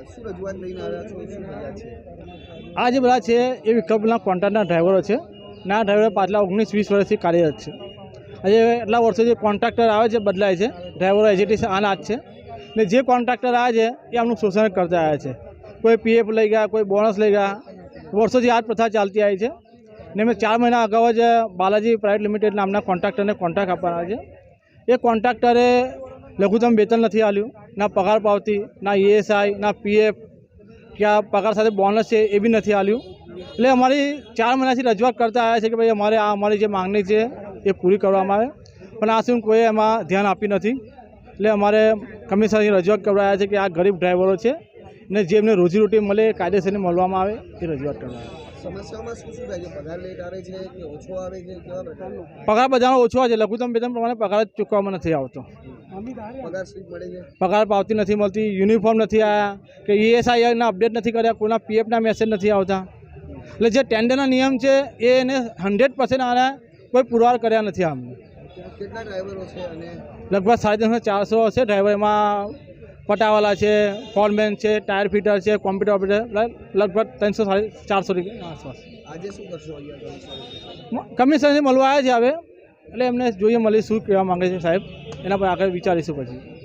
શું આ જે બધા છે એ વિકલ્પના કોન્ટ્રાક્ટના ડ્રાઈવરો છે. ના ડ્રાઈવરો પાછલા ઓગણીસ વીસ વર્ષથી કાર્યરત છે. આજે એટલા વર્ષોથી કોન્ટ્રાક્ટર આવે છે, બદલાય છે, ડ્રાઈવરો એજેટી જ છે. ને જે કોન્ટ્રાક્ટર આવે છે, એ આમનું શોષણ કરતા આવ્યા છે. કોઈ પીએફ લઈ ગયા, કોઈ બોનસ લઈ ગયા. વર્ષોથી આ પ્રથા ચાલતી આવી છે. ને મેં ચાર મહિના અગાઉ જ બાલાજી પ્રાઇવેટ લિમિટેડ નામના કોન્ટ્રાક્ટરને કોન્ટ્રાક્ટ આપવાના છે. એ કોન્ટ્રાક્ટરે લઘુત્તમ વેતન નથી આવ્યું ના પગાર પાવતી, ના ઈએસઆઈ ના પીએફ કે આ પગાર સાથે બોનસ છે એ બી નથી આવ્યું એટલે અમારી ચાર મહિનાથી રજૂઆત કરતા આવ્યા છે કે ભાઈ અમારે આ અમારી જે માંગણી છે એ પૂરી કરવામાં આવે. પણ આ શું કોઈ એમાં ધ્યાન આપ્યું નથી. એટલે અમારે કમિશનરની રજૂઆત કરવા આવ્યા છે કે આ ગરીબ ડ્રાઈવરો છે ને જેમને રોજીરોટી મળે, કાયદેસરની મળવામાં આવે એ રજૂઆત કરવામાં આવ્યા સમસ્યાઓમાં શું શું થાય છે? પગાર લેટ આવે છે કે ઓછો આવે છે? કેવા પ્રકારનો? પગાર બધાનો ઓછો છે. લઘુત્તમ વેતન પ્રમાણે પગાર ચૂકવવામાં નથી આવતો. પગાર સ્લીપ મળે છે? પગાર પાવતી નથી મળતી યુનિફોર્મ નથી આવ્યા કે ઈએસઆઈના અપડેટ નથી કર્યા કોઈના પીએફના મેસેજ નથી આવતા. એટલે જે ટેન્ડરના નિયમ છે એ એને હંડ્રેડ પર્સન્ટ આના કોઈ પુરવાર કર્યા નથી અમને કેટલા ડ્રાઈવરો છે અને લગભગ સાડી ત્રણસો ચારસો હશે ડ્રાઈવર. એમાં પટાવાલા છે ફોરમેન છે ટાયર ફિટર છે કોમ્પ્યુટર ઓપરેટર લગભગ ત્રણસો સાડી ચારસો આસપાસ. આજે શું કરશો અહીંયા મળવા આવ્યા છે હવે. એટલે એમને જોઈએ મળી શું કહેવા માંગે છે સાહેબ. એના પર આગળ વિચારીશું પછી.